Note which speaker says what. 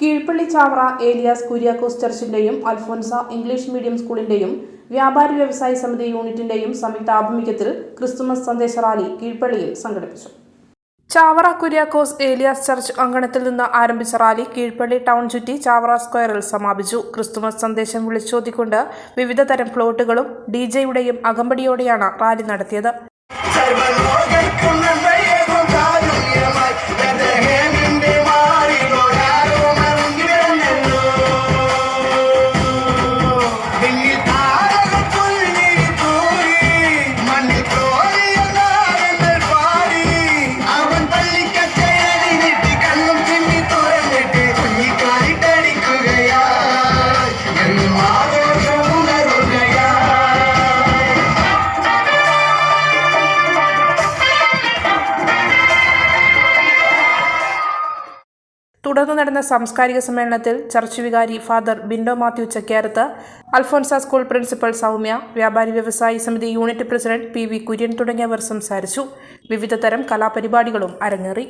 Speaker 1: കീഴ്പള്ളി ചാവറ ഏലിയാസ് കുര്യാക്കോസ് ചർച്ചിന്റെയും Alphonsa English medium സ്കൂളിന്റെയും വ്യാപാരി വ്യവസായ സമിതി യൂണിറ്റിന്റെയും സംയുക്ത ആഭിമുഖ്യത്തിൽ ക്രിസ്തുമസ് സന്ദേശ റാലി കീഴ്പള്ളിയിൽ സംഘടിപ്പിച്ചു. ചാവറ കുര്യാക്കോസ് ഏലിയാസ് ചർച്ച് അങ്കണത്തിൽ നിന്ന് ആരംഭിച്ച റാലി കീഴ്പള്ളി ടൗൺ ചുറ്റി ചാവറ സ്ക്വയറിൽ സമാപിച്ചു. ക്രിസ്തുമസ് സന്ദേശം വിളിച്ചോതിക്കൊണ്ട് വിവിധ തരം ഫ്ലോട്ടുകളും ഡി ജെയുടെയും അകമ്പടിയോടെയാണ് റാലി നടത്തിയത്. തുടർന്ന് നടന്ന സാംസ്കാരിക സമ്മേളനത്തിൽ ചർച്ച് വികാരി father Bindo Mathew Chakyarath Alphonsa school principal Soumya വ്യാപാരി വ്യവസായി സമിതി unit president P V Kurian തുടങ്ങിയവർ സംസാരിച്ചു. വിവിധ തരം കലാപരിപാടികളും അരങ്ങേറി.